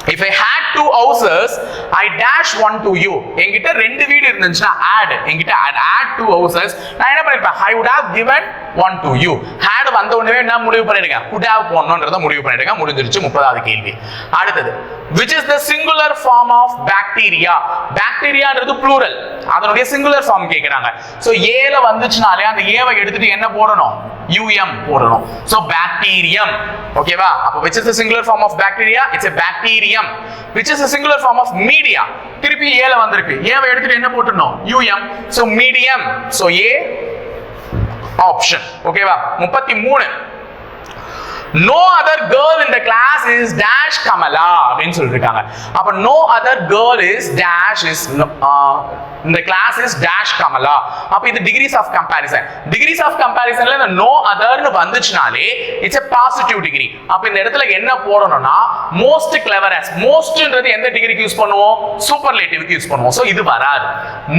if I had two houses I dash one to you என்கிட்ட ரெண்டு வீடு இருந்துச்சுன்னா ஆட் என்கிட்ட ஆட் டூ ஹவுசஸ் நான் என்ன பண்ணிருப்பேன்? I would have given one to you had வந்த உடனே என்ன முடிவு பண்ணிடுங்க. குட் ஹேவ் போடணுன்றத முடிவு பண்ணிடுங்க. முடிஞ்சிருச்சு. முப்பதாவது கேள்வி. அடுத்தது. Which is the singular form of bacteria பாக்டீரியான்றது plural அதனுடைய சிங்குலர் ஃபார்ம் கேட்கிறாங்க ஸோ ஏல வந்துச்சுனாலே அந்த ஏவை எடுத்துட்டு என்ன போடணும்? யூஎம் போடணும். ஸோ பாக்டீரியம் ஓகேவா அப்போ which is singular form of bacteria it's a bacterium which is singular form of media திருப்பி ஏல வந்திருக்கு. ஏவை எடுத்துட்டு என்ன போட்டுடணும்? யூஎம் so medium so A option ஓகேவா முப்பத்தி மூணு. நோ அதர் கேர்ள் இந்த கிளாஸ் இஸ் டேஷ் கமலா அப்படின்னு சொல்லிருக்காங்க. அப்ப no other girl is dash is இந்த கிளாஸ் இஸ் டேஷ் கமலா அப்ப இது degrees of comparison degrees of கம்பாரிசன்ல இந்த நோ அதர்னு வந்துச்சுனாலே இட்ஸ் எ பாசிட்டிவ் டிகிரி அப்ப இந்த இடத்துல என்ன போடணும்னா மோஸ்ட் கிளவரஸ் மோஸ்ட்ன்றது எந்த டிகிரிக்கு யூஸ் பண்ணுவோம்? சூப்பர்லேட்டிவ்க்கு யூஸ் பண்ணுவோம். சோ இது வராது.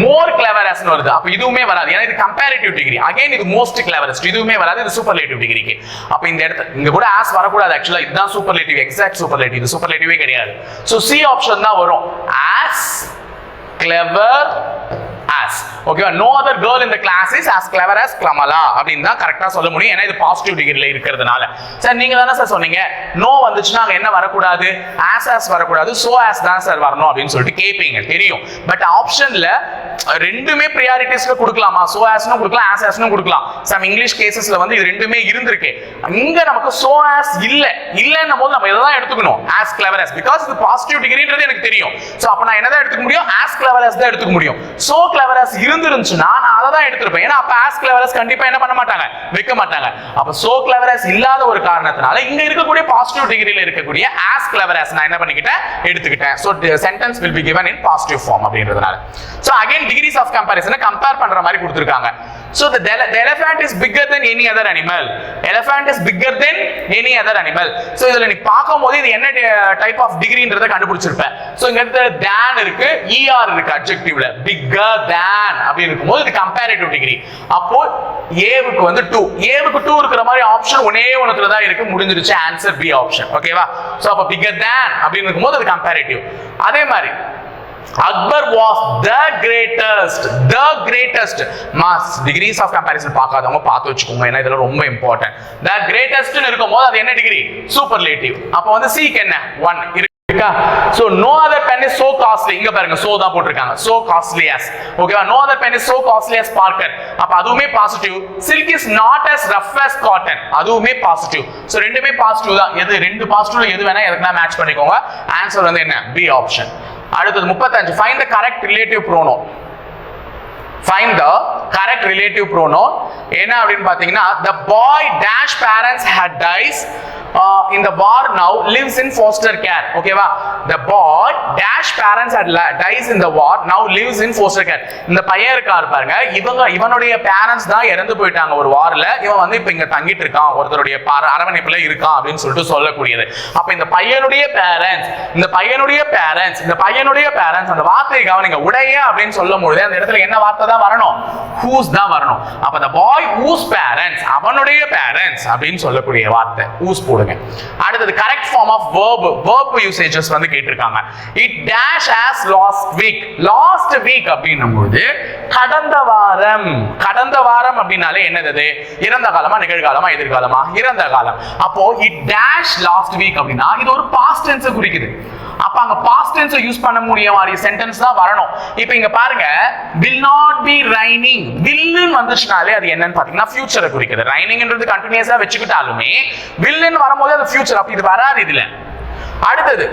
மோர் கிளவரஸ்னு வருது. அப்ப இதுவுமே வராது. ஏன்னா இது கம்பேரிட்டிவ் டிகிரி அகைன் இது மோஸ்ட் கிளவரஸ்ட் இதுவுமே வராது. இது சூப்பர்லேட்டிவ் டிகிரிக்கு அப்ப இந்த இடத்துல இங்க கூட ஆஸ் வரக்கூடாது. ஆக்சுவலா இதுதான் சூப்பர்லேட்டிவ் எக்ஸாக்ட் சூப்பர்லேட்டிவ் இது சூப்பர்லேட்டிவே கிடையாது. ஸோ சி ஆப்ஷன் தான் வரும். ஆஸ் கிளவர் கிளாஸ் ஓகேவா நோ அதர் கேர்ள் இந்த class is as clever as கிளமலா அப்படின்னு தான் கரெக்டா சொல்ல முடியும். ஏன்னா இது பாசிட்டிவ் டிகிரில இருக்கிறதுனால. சார் நீங்க தானே சார் சொன்னீங்க. நோ வந்துச்சுன்னா அங்க என்ன வரக்கூடாது? ஆஸ் ஆஸ் வரக்கூடாது. சோ ஆஸ் தான் சார் வரணும் அப்படின்னு சொல்லிட்டு கேட்பீங்க தெரியும். பட் ஆப்ஷன்ல ரெண்டுமே ப்ரியாரிட்டிஸ்ல கொடுக்கலாமா? சோ ஆஸ்னு கொடுக்கலாம் ஆஸ் ஆஸ்னு கொடுக்கலாம். சம் இங்கிலீஷ் கேசஸ்ல வந்து இது ரெண்டுமே இருந்திருக்கு. இங்க நமக்கு சோ ஆஸ் இல்ல. இல்லன்னும் போது நம்ம இதை எடுத்துக்கணும்? ஆஸ் கிளவர் ஆஸ் பிகாஸ் இது பாசிட்டிவ் டிகிரின்றது எனக்கு தெரியும். சோ அப்ப நான் என்னதான் எடுத்துக்க முடியும்? ஆஸ் கிளவர் ஆஸ் தான் எடுத்துக்க முடியும். சோ கிளவர் ஆஸ் இருந்துருந்துச்சுன்னா நான் அதை தான் எடுத்திருப்பேன். ஏன்னா அப்ப ஆஸ் கிளவர் கண்டிப்பா என்ன பண்ண மாட்டாங்க? வைக்க மாட்டாங்க. அப்ப சோ கிளவர் இல்லாத ஒரு காரணத்தினால இங்க இருக்கக்கூடிய பாசிட்டிவ் டிகிரில இருக்கக்கூடிய ஆஸ் கிளவர் நான் என்ன பண்ணிக்கிட்டேன்? எடுத்துக்கிட்டேன். So sentence will be given in positive form அப்படின்றதுனால. சோ அகைன் டிகிரிஸ் ஆஃப் கம்பேரிசனை கம்பேர் பண்ற மாதிரி கொடுத்துருக்காங்க. So the the elephant is bigger than any other animal. Elephant is bigger than any other animal. So இதுல நீ பார்க்கும்போது இது என்ன டைப் ஆஃப் டிகிரின்றத கண்டுபிடிச்சிருப்ப. ஸோ இங்க இடத்துல than இருக்கு er இருக்கு அட்ஜெக்டிவ்ல bigger than அப்படின்னு இருக்கும்போது இது கம்பேரிட்டிவ் டிகிரி அப்போ ஏவுக்கு வந்து டூ ஏவுக்கு டூ இருக்கிற மாதிரி ஆப்ஷன் ஒன்னே ஒண்ணுத்துல தான் இருக்கு. முடிஞ்சிருச்சு ஆன்சர் பி ஆப்ஷன் ஓகேவா ஸோ அப்போ பிகர் தேன் அப்படின்னு இருக்கும்போது அது கம்பேரிட்டிவ் அதே மாதிரி Akbar was the greatest the greatest most degrees of comparison பார்க்காதவங்க பார்த்து வச்சுக்கோங்க ஏன்னா இதெல்லாம் ரொம்ப இம்பார்ட்டன்ட் த கிரேட்டஸ்ட்னு இருக்கும்போது அது என்ன டிகிரி சூப்பர்லேட்டிவ் அப்போ வந்து சீக் என்ன? ஒன் இருக்கா? So no other pen is so costly இங்க பாருங்க சோ தான் போட்டிருக்காங்க. சோ காஸ்ட்லி அஸ் ஓகேவா no other pen is so costly as Parker அப்ப அதுவுமே positive silk is not as rough as cotton அதுவுமே பாசிட்டிவ் சோ ரெண்டுமே பாசிட்டிவ் தான். எது? ரெண்டு பாசிட்டிவ்ல எது வேணா எதுனா மேட்ச் பண்ணிக்கோங்க. ஆன்சர் வந்து என்ன? பி ஆப்ஷன் அடுத்தது முப்பத்தஞ்சு. Fine the correct relative pronoun fine the correct relative pronoun என்ன அப்படின்னு பார்த்தீங்கன்னா the boy dash parents had dies இந்த பார் war now lives in foster care ஓகேவா the boy dash parents at dies in the war now lives in foster care இந்த பையன் இருக்காரு பாருங்க. இவங்க இவனுடைய பேரண்ட்ஸ் தான் இறந்து போயிட்டாங்க ஒரு வாரில் இவன் வந்து இப்போ இங்க தங்கிட்டு இருக்கான். ஒருத்தருடைய பார- அரவணைப்புல இருக்கான் அப்படின்னு சொல்லிட்டு சொல்லக்கூடியது. அப்ப இந்த பையனுடைய பேரண்ட்ஸ் இந்த பையனுடைய பேரண்ட்ஸ் இந்த பையனுடைய பேரண்ட்ஸ் அந்த வார்த்தையை கவனிங்க. உடைய அப்படின்னு சொல்லும் பொழுது அந்த இடத்துல என்ன வார்த்தை தான் வரணும்? ஹூஸ் தான் வரணும். அப்ப இந்த பாய் ஹூஸ் பேரண்ட்ஸ் அவனுடைய பேரண்ட்ஸ் அப்படின்னு சொல்லக்கூடிய வார்த்தை. ஹூஸ் போடுங்க. போட்டுருங்க அடுத்தது correct form of verb verb usages வந்து கேட்டிருக்காங்க. It dash as last week last week அப்படின்னும் போது கடந்த வாரம். கடந்த வாரம் அப்படின்னாலே என்னது இறந்த காலமா நிகழ்காலமா எதிர்காலமா? இறந்த காலம். அப்போ இட் டேஷ் லாஸ்ட் வீக் அப்படின்னா இது ஒரு பாஸ்ட் டென்ஸ் குறிக்குது. அப்ப அங்க பாஸ்ட் டென்ஸ் யூஸ் பண்ண முடிய மாதிரி சென்டென்ஸ் தான் வரணும். இப்போ இங்க பாருங்க வில் நாட் பி ரைனிங் வில்லுன்னு வந்துச்சுனாலே அது என்னன்னு பாத்தீங்கன்னா ஃபியூச்சரை குறிக்குது. ரைனிங்ன்றது கண்டினியூஸா வச்சுக்கிட்டாலுமே வில்லுன்னு வரும்போது அது ஃபியூச்சர் அப்ப இது வராது இதுல. அடுத்தது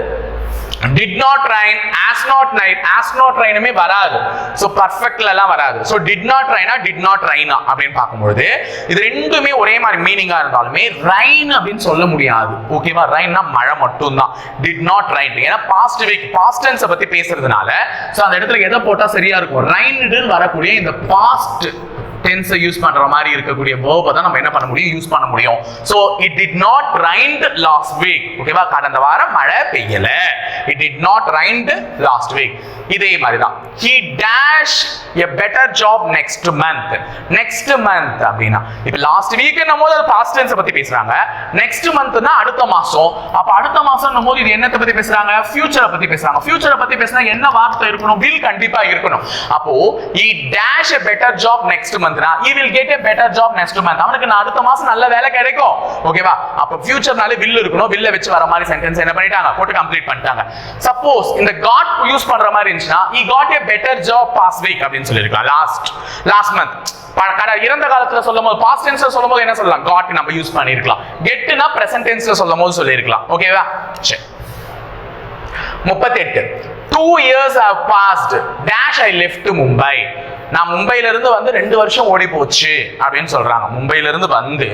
did not rain has not night has not ரைனுமே வராது. ஸோ பர்ஃபெக்ட்ல எல்லாம் வராது. ஸோ டிட் நாட் ரைனா டிட் நாட் ரைனா அப்படின்னு பார்க்கும்பொழுது இது ரெண்டுமே ஒரே மாதிரி மீனிங்கா இருந்தாலுமே ரைன் அப்படின்னு சொல்ல முடியாது. ஓகேவா ரைன்னா மழை மட்டும்தான். டிட் நாட் ரைன் ஏன்னா பாஸ்ட் வீக் பாஸ்ட் டென்ஸை பத்தி பேசுறதுனால ஸோ அந்த இடத்துல எதை போட்டா சரியா இருக்கும்? ரைன்டுன்னு வரக்கூடிய இந்த பாஸ்ட் டென்ஸை யூஸ் பண்ற மாதிரி இருக்கக்கூடிய வேர்பை தான் நம்ம என்ன பண்ண முடியும்? யூஸ் பண்ண முடியும். So it did not rained last week ஓகேவா கடந்த வாரம் மழை பெய்யல. It did not rained last week இதே மாதிரி தான். He dash a better job next month next month அப்படின்னா இப்போ லாஸ்ட் வீக் போது அது பாஸ்ட் டென்ஸை பத்தி பேசுறாங்க. நெக்ஸ்ட் மந்த்னா அடுத்த மாசம். அப்ப அடுத்த மாசம் போது இது என்னத்தை பத்தி பேசுறாங்க? ஃபியூச்சரை பத்தி பேசுறாங்க. ஃபியூச்சரை பத்தி பேசினா என்ன வார்த்தை இருக்கணும்? வில் கண்டிப்பா இருக்கணும். அப்போ he dash a better job next மந்த்னா he will get a better job next month அவனுக்கு நான் அடுத்த மாசம் நல்ல வேலை கிடைக்கும். ஓகேவா அப்ப ஃபியூச்சர்னாலே வில் இருக்கணும். வில்ல வச்சு வர மாதிரி சென்டென்ஸ் என்ன பண்ணிட்டாங்க? போட்டு கம்ப்ளீட் பண்ணிட்டாங்க. சப்போஸ் இந்த காட் யூஸ் பண்ற மாதிரி இருந்துச்சுன்னா he got a better job past week அப்படின்னு சொல்லியிருக்கலாம். லாஸ்ட் லாஸ்ட் மந்த் இறந்த காலத்துல சொல்லும் போது பாஸ்ட் டென்ஸ்ல சொல்லும் போது என்ன சொல்லலாம்? காட் நம்ம யூஸ் பண்ணிருக்கலாம் கெட்டுனா பிரசன்ட் டென்ஸ்ல சொல்லும் போது சொல்லியிருக்கலாம். ஓகேவா சரி. முப்பத்தெட்டு. Two years have passed dash I left Mumbai நான் மும்பையில இருந்து வந்து ரெண்டு வருஷம் ஓடி போச்சு அப்படின்னு சொல்றாங்க. மும்பையில இருந்து வந்து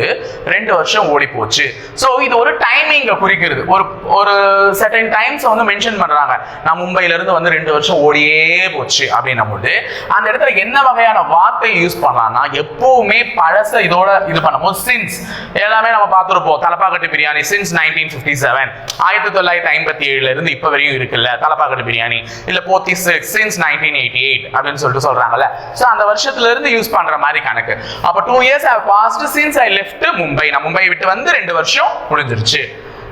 ரெண்டு வருஷம் ஓடி போச்சு ஸோ இது ஒரு டைமிங்க குறிக்கிறது. ஒரு ஒரு செட்டன் டைம்ஸ் வந்து மென்ஷன் பண்றாங்க. நான் மும்பையில இருந்து வந்து ரெண்டு வருஷம் ஓடியே போச்சு அப்படின்னும் போது அந்த இடத்துல என்ன வகையான வார்த்தை யூஸ் பண்ணலாம்னா எப்பவுமே பழச இதோட இது பண்ணும்போது சின்ஸ் எல்லாமே நம்ம பார்த்துருப்போம். Thalappakatti biryani since nineteen fifty seven ஆயிரத்தி தொள்ளாயிரத்தி ஐம்பத்தி ஏழுல இருந்து இப்ப வரையும் இருக்குல்ல தலப்பாக்கட்டு பிரியாணி. இல்ல Pothys since nineteen eighty eight அப்படின்னு சொல்லிட்டு சொல்றாங்கல்ல. சோ அந்த வருஷத்துல இருந்து யூஸ் பண்ற மாதிரி கணக்கு. அப்போ two years have passed since I left Mumbai நான் மும்பை விட்டு வந்து ரெண்டு வருஷம் முடிஞ்சிருச்சு.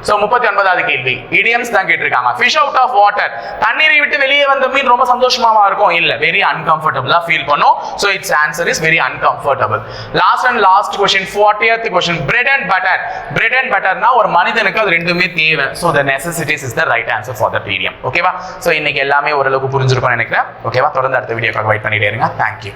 சோ முப்பத்தி ஒன்பதாவது கேள்வி. இடியம்ஸ் தான் கேட்டிருக்காங்க. ஃபிஷ் அவுட் ஆஃப் வாட்டர் தண்ணீரை விட்டு வெளியே வந்த மீன் ரொம்ப சந்தோஷமாவா இருக்கும்? இல்ல வெரி அன்கம்ஃபர்டபுளா ஃபீல் பண்ணும். So it's answer is very uncomfortable last and last question fortieth question bread and butter bread and பட்டர்னா ஒரு மனிதனுக்கு அது ரெண்டுமே தேவை. So the necessities is the right answer for the idiom ஓகேவா ஸோ இன்னைக்கு எல்லாமே ஓரளவுக்கு புரிஞ்சிருக்கும்னு நினைக்கிறேன். ஓகேவா தொடர்ந்து அடுத்த வீடியோக்காக வெயிட் பண்ணிட்டே இருங்க. தேங்க்யூ